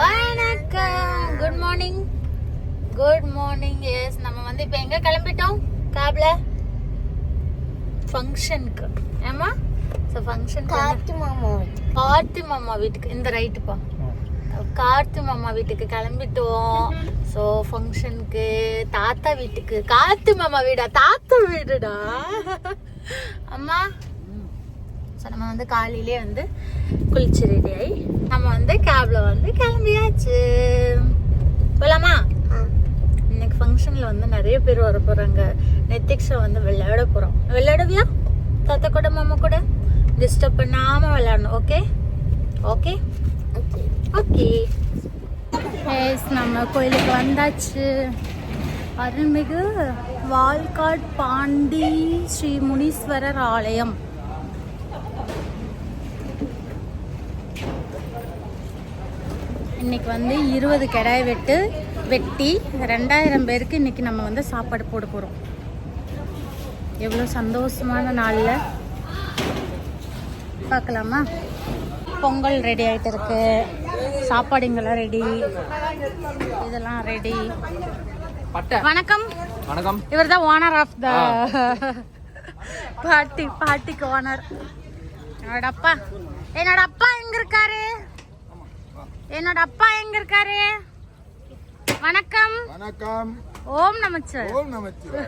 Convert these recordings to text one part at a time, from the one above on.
வணக்கம். Good morning good morning yes நம்ம வந்து இப்போ எங்க கிளம்பிட்டோம்? கேப்ல? ஃபங்க்ஷனுக்கு ஏமா ஸோ ஃபங்க்ஷனுக்கு காத்து மாமா கார்த்தி மாமா வீட்டுக்கு. இந்த ரைட்டுப்பா கார்த்தி மாமா வீட்டுக்கு கிளம்பிட்டோம். ஸோ ஃபங்க்ஷனுக்கு தாத்தா வீட்டுக்கு. கார்த்தி மாமா வீடா? தாத்தா வீடுடா. அம்மா. ஸோ நம்ம வந்து காலையிலே வந்து குளிச்சு ரெடி ஆகி நம்ம வந்து கேப்ல வந்து கிளம்பியாச்சு. போலாமா? இன்னைக்கு ஃபங்க்ஷனில் வந்து நிறைய பேர் வர போகிறாங்க நெத்திக்ஸை வந்து விளையாட போகிறோம் விளையாடுவியா? தாத்தா கூட மாமா கூட? டிஸ்டர்ப் பண்ணாமல் விளையாடணும் ஓகே ஓகே ஓகே நம்ம கோயிலுக்கு வந்தாச்சு. அருள்மிகு வால்காட் பாண்டி ஸ்ரீ முனீஸ்வரர் ஆலயம். இன்னைக்கு வந்து இருபது கிடாய் வெட்டு வெட்டி ரெண்டாயிரம் பேருக்கு இன்னைக்கு நம்ம வந்து சாப்பாடு போட போகிறோம் எவ்வளோ சந்தோஷமான நாளில். பார்க்கலாமா? பொங்கல் ரெடி ஆகிட்டு இருக்கு. சாப்பாடுங்கெல்லாம் ரெடி இதெல்லாம் ரெடி வணக்கம். வணக்கம். இவர் தான் ஓனர் ஆஃப் த பார்ட்டி பார்ட்டிக்கு ஓனர் என்னோட அப்பா. என்னோட அப்பா எங்க இருக்காரு? என்னோட அப்பா எங்க இருக்காரு? வணக்கம். வணக்கம். ஓம் நமச்சர் ஓம் நமச்சிவாய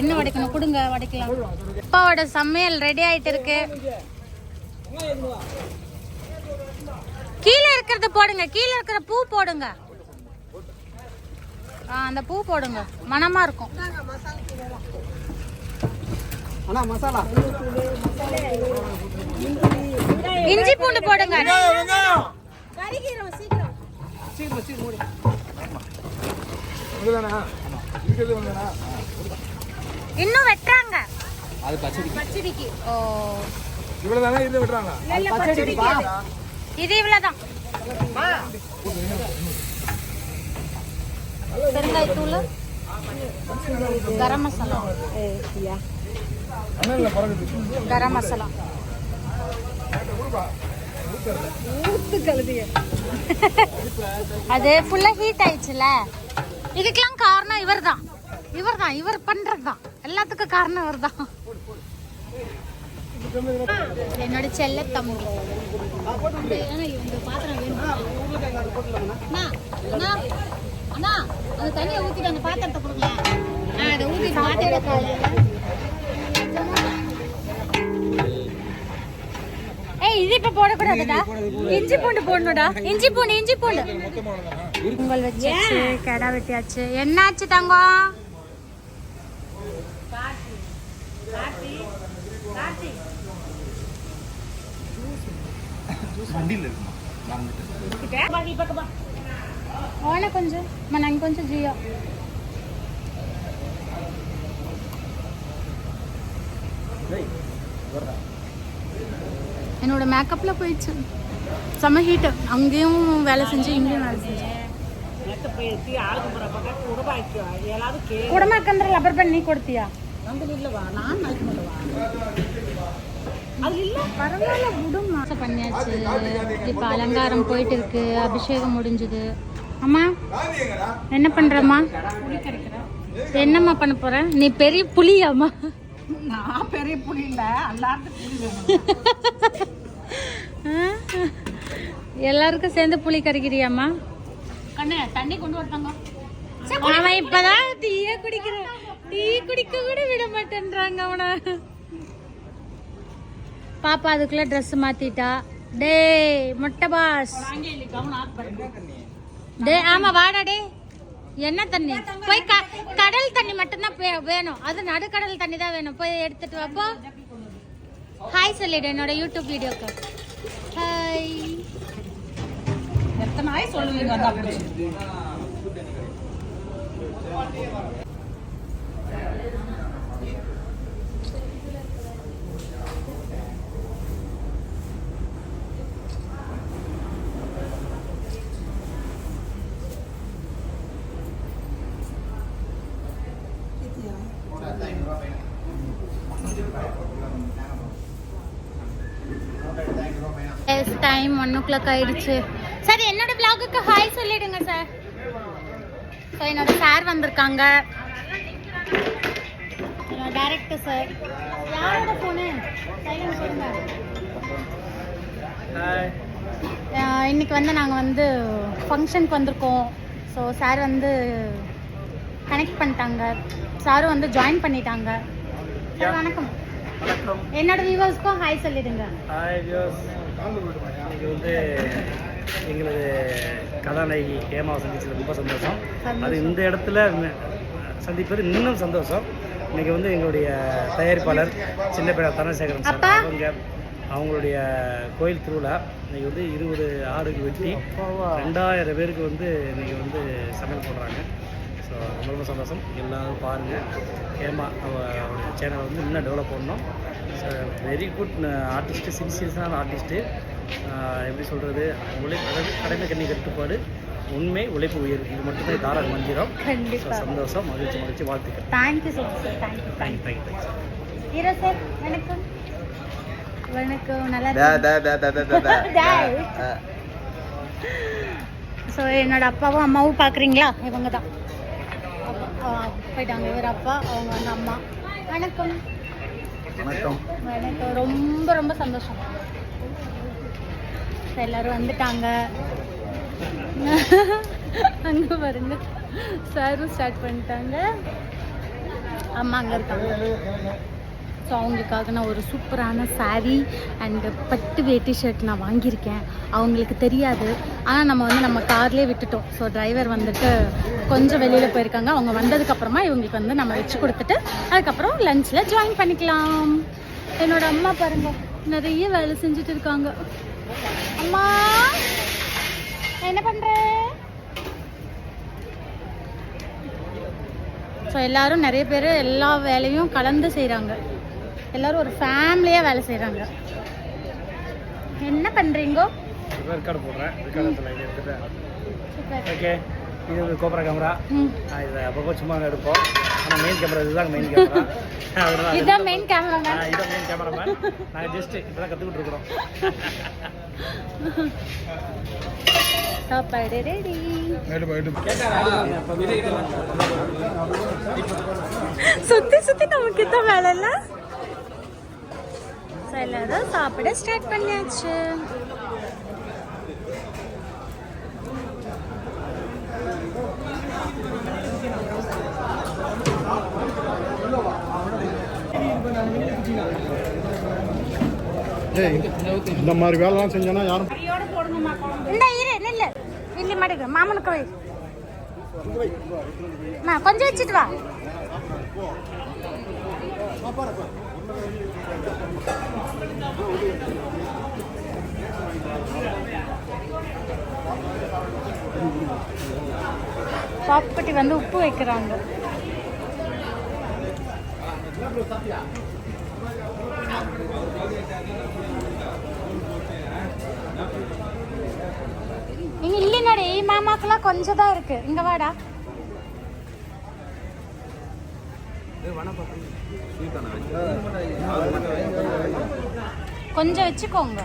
என்ன உடைக்கணும்? கொடுங்க உடைக்கலாம். அப்பாவோட சமையல் ரெடி ஆயிட்டு இருக்கு. கீழே இருக்கிறத போடுங்க. கீழே இருக்கிற பூ போடுங்க. அந்த பூ போடுங்க. மணமா இருக்கும். அண்ணா மசாலா. இஞ்சி பூண்டு போடுங்க. சீக்கிரம். சீக்கிரம் இன்னும் வெட்டுறாங்க. அது பச்சடி பச்சடிக்கு. ஓ. இவ்வளவு தானே இருந்து விடுறாங்க பச்சடிப்பா இது இவ்வளவுதான். பெருங்காயத்தூள் கரம் மசாலா. பறக்குது கரம் மசாலா. அது ஃபுல்லா ஹீட் ஆயிடுச்சுல. இதுக்கெல்லாம் காரணம் இவர்தான். இவர்தான் இவர் பண்றதுதான். எல்லாத்துக்கும் காரணம் இவர்தான். என்னோட செல்ல தம்பி. பாத்திரம் வேணும் அண்ணா, அந்த தண்ணியை ஊத்திட்டு அந்த பாத்திரத்தை கொடுங்க. அதை ஊத்திட்டு பாத்திரம் ஏய் இது இப்ப போடக்கூடாதுடா. இஞ்சி பூண்டு போடணும்டா. இஞ்சி பூண்டு இஞ்சி பூண்டு. பொங்கல் வச்சாச்சு கடா வெட்டியாச்சு. என்னாச்சு தங்கம்? ஓன கொஞ்சம். மன கொஞ்சம் ஜியோ. என்னோட மேக்கப்ல போயிடுச்சு. செம்ம ஹீட் அங்கேயும் வேலை செஞ்சு இங்கேயும் வேலை செஞ்சு. குடமாக்கந்திர லப்பர் பண்ணி கொடுத்தியா? பரவாயில்ல விடுமா பண்ணியாச்சு. இப்ப அலங்காரம் போயிட்டு இருக்கு. அபிஷேகம் முடிஞ்சது. அம்மா என்ன பண்றம்மா? என்னம்மா பண்ண போற? நீ பெரிய புலியாம்மா நான் பெரிய புலி இல்ல எல்லாத்துக்கும் எல்லாருக்கும் சேர்ந்து புளி கரைக்கிறியாம்மா கண்ணு தண்ணி கொண்டு வரட்டாங்க. அவன் இப்பதான் டீயே குடிக்கிறான் டீ குடிக்க கூட விட மாட்டேன்றாங்க அவனை. பாப்பா அதுக்குள்ள ட்ரெஸ் மாத்திட்டா. டேய் மொட்டை பாஸ். டேய் ஆமா வாடா டே என்ன தண்ணி? போய் க- கடல் தண்ணி மட்டும்தான் வேணும். அது நடுக்கடல் தண்ணி தான் வேணும். போய் எடுத்துட்டு வாப்போ ஹாய் சொல்லிடு என்னோட யூடியூப் வீடியோக்கு. ஹாய் எத்தனை நாய் சொல்லுவீங்க டைம் ஒன் ஓ கிளாக் ஆயிடுச்சு. சார் என்னோட vlogக்கு ஹாய் சொல்லிடுங்க சார். ஸோ என்னோட சார் வந்திருக்காங்க. டேரக்டர் சார் யாரோட ஃபோனு இன்னைக்கு வந்து நாங்கள் வந்து ஃபங்க்ஷனுக்கு வந்திருக்கோம். ஸோ சார் வந்து கனெக்ட் பண்ணிட்டாங்க. சாரும் வந்து ஜாயின் பண்ணிட்டாங்க. சார் வணக்கம். என்னோட வியூவர்ஸ்க்கும் ஹாய் சொல்லிடுங்க. ஹாய் வியூஸ் இது வந்து எங்களது கதாநாயகி ஹேமாவை சந்திச்சது ரொம்ப சந்தோஷம். அது இந்த இடத்துல சந்திப்பது இன்னும் சந்தோஷம். இன்னைக்கு வந்து எங்களுடைய தயாரிப்பாளர் சின்ன பேரா தனசேகரன் சார். அவங்க அவங்களுடைய கோயில் திருவிழா இன்னைக்கு வந்து இருபது ஆடுக்கு வெட்டி ரெண்டாயிரம் பேருக்கு வந்து இன்னைக்கு வந்து சமையல் போடுறாங்க. ஸோ ரொம்ப ரொம்ப சந்தோஷம். எல்லாரும் பாருங்கள் ஹேமா அவ- சேனலை வந்து இன்னும் டெவலப் பண்ணணும். வெரி குட் ஆர்டிஸ்ட்டு சின்சியஸான ஆர்டிஸ்ட்டு எப்படி சொல்கிறது உழைப்பு அதாவது கடமை கண்ணி கட்டுப்பாடு உண்மை உழைப்பு உயர் இது மட்டுமே தாரக மந்திரம். சந்தோஷம் மகிழ்ச்சி மகிழ்ச்சி வாழ்த்துக்கள். Thank you sir thank you thank you thank you sir வணக்கம். நல்லா. ஸோ என்னோட அப்பாவும் அம்மாவும் பார்க்குறீங்களா இவங்க தான் போயிட்டாங்க. இவர் அப்பா அவங்க வந்து அம்மா. வணக்கம். வணக்கம். வணக்கம். ரொம்ப ரொம்ப சந்தோஷம். எல்லாரும் வந்துட்டாங்க. அங்கே பாருங்க. சாரும் ஸ்டார்ட் பண்ணிட்டாங்க. அம்மா அங்கே இருக்காங்க. ஸோ அவங்களுக்காக நான் ஒரு சூப்பரான saree அண்டு பட்டு வேட்டி ஷர்ட் நான் வாங்கியிருக்கேன். அவங்களுக்கு தெரியாது. ஆனால் நம்ம வந்து நம்ம கார்லேயே விட்டுட்டோம். ஸோ டிரைவர் வந்துட்டு கொஞ்சம் வெளியில் போயிருக்காங்க. அவங்க வந்ததுக்கப்புறமா இவங்களுக்கு வந்து நம்ம வச்சு கொடுத்துட்டு அதுக்கப்புறம் லஞ்சில் ஜாயின் பண்ணிக்கலாம். என்னோட அம்மா பாருங்க நிறைய வேலை செஞ்சுட்டு இருக்காங்க. அம்மா என்ன பண்ணுற ஸோ எல்லாரும் நிறைய பேர் எல்லா வேலையும் கலந்து செய்கிறாங்க எல்லாரும் ஒரு ஃபேமிலியாக வேலை செய்கிறாங்க என்ன பண்ணுறீங்கோ ரெக்கார்டு போடுறேன். ஓகே இது வந்து கோப்ரா கேமரா இதை அப்பப்போ சும்மா எடுப்போம். ஆனால் மெயின் கேமரா இதுதான் மெயின் கேமரா இதுதான் மெயின் கேமராமேன் இதான் மெயின் கேமராமேன் நாங்கள் ஜஸ்ட் இப்போ தான் கற்றுக்கிட்டு இருக்கிறோம். சாப்பாடு ரெடி சுத்தி சுத்தி நமக்கு தான் வேலை இல்ல So, எல்லாரும் சாப்பிட ஸ்டார்ட் பண்ணியாச்சு. இந்த மாதிரி வேலைலாம் செஞ்சோன்னா யாரும் இந்த இரு நில்லு இல்லி. மாட்டேங்க மாமனுக்கு வை. நான் கொஞ்சம் வச்சுட்டு வா. பாப்பட்டி வந்து உப்பு வைக்கிறாங்க. இங்க இல்லைனாடி மாமாக்கெல்லாம் கொஞ்சம் தான் இருக்கு. இங்க வாடா. கொஞ்சம் வச்சுக்கோங்க.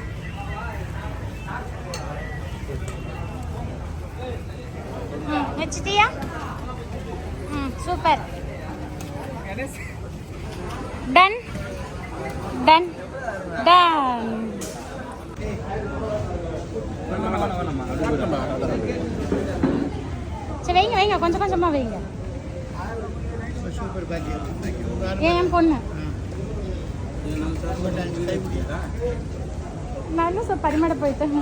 ம் வச்சிட்டியா? ம் சூப்பர். டன் டன் டன் சரி வைங்க வைங்க. கொஞ்சம் கொஞ்சமாக வைங்க. ஏன் என் பொண்ணு? நானும் சார் பரிமாட போயிட்டேன்?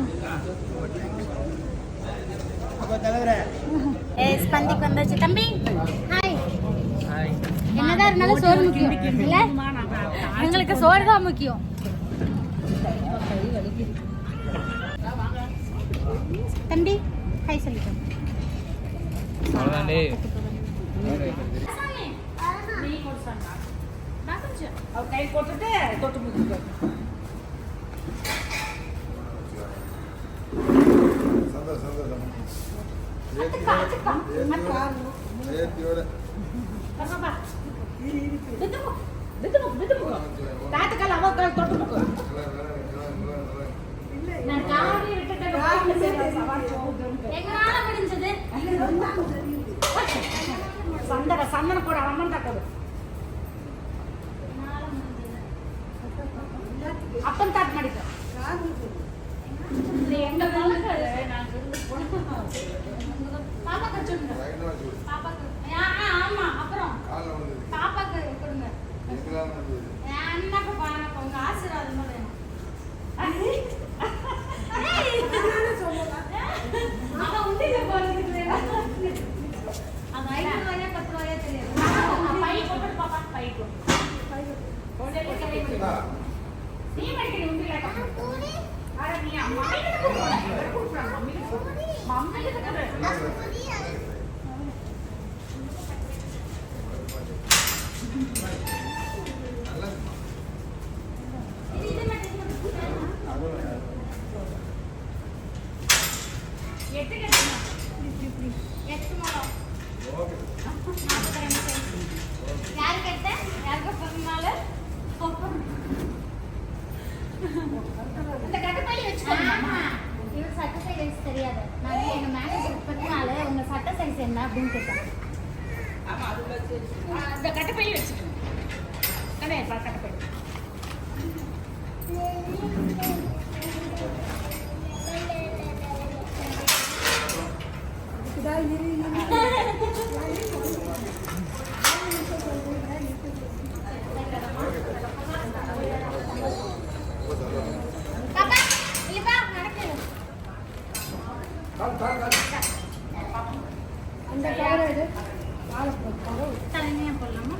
ஏய் ஸ்பந்திக்கு வந்தாச்சு. தம்பி ஹாய் என்னதான் இருந்தாலும் சோறு முக்கியம். இல்ல? எங்களுக்கு சோறு தான் முக்கியம். தம்பி ஹாய் சொல்லிட்டோம் கை போட்டுட்டு தொட்டு முடிச்சுக்கோ தாத்துக்கால அவ தொட்டு முக்கு. நான் சவாரி போகுதுன்ட்டு. எங்களால முடிஞ்சது. சந்தன சந்தன போட அம்மன் தான் போடு எங்களால முடிஞ்சது அப்பன் தாட் மடிக்கும் இது எங்க பொண்ணுக்கு நாங்க இருந்து போனோம் பாப்பாக்கு வச்சுடுங்க பாப்பாக்கு ஆ, ஆ, ஆமா அப்புறம் பாப்பாக்கு கொடுங்க அண்ணாக்கு பாருங்க உங்க ஆசீர்வாதம் வேணும் அவன் உண்டியில போறதுக்கு வேணும். அது ஐநூறு ரூபாயா பத்து ரூபாயா தெரியாது பை போட்டு பாப்பா பை போட்டு நீ மடிக்கடி உண்டில அட நீ அம்மா கிட்ட போடு மம்மி கிட்ட போடு மம்மி கிட்ட போடு இது இது மட்டும் இது மட்டும். எட்டு கட்டணும் எட்டு அந்த கவரை எடு. தனிமையா போடலாமா?